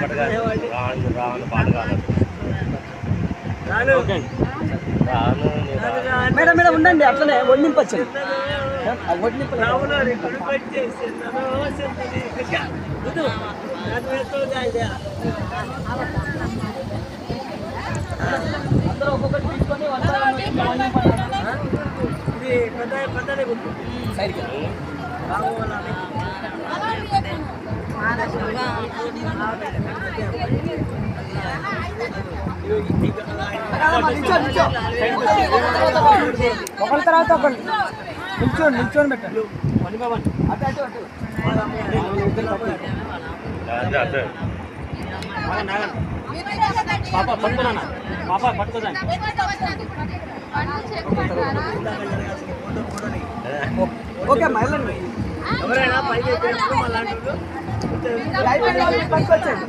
రాను రాను రాను. మేడం మేడం ఉండండి అట్లనే వడ్డింపచ్చు వడ్డింపు అందరూ ఒక్కొక్కటి తీసుకొని సైడ్కి ఒకరి తర్వాత ఒకరు నిల్చోండి నిల్చోని పెట్టండి అటు అటు అటు అదే అదే పాప పట్టుకున్నా పాప పట్టుకోదాన్ని ఓకే వెళ్ళండి ఎవరైనా పైకి అయిపోయింది వాళ్ళు పట్టుకొచ్చండి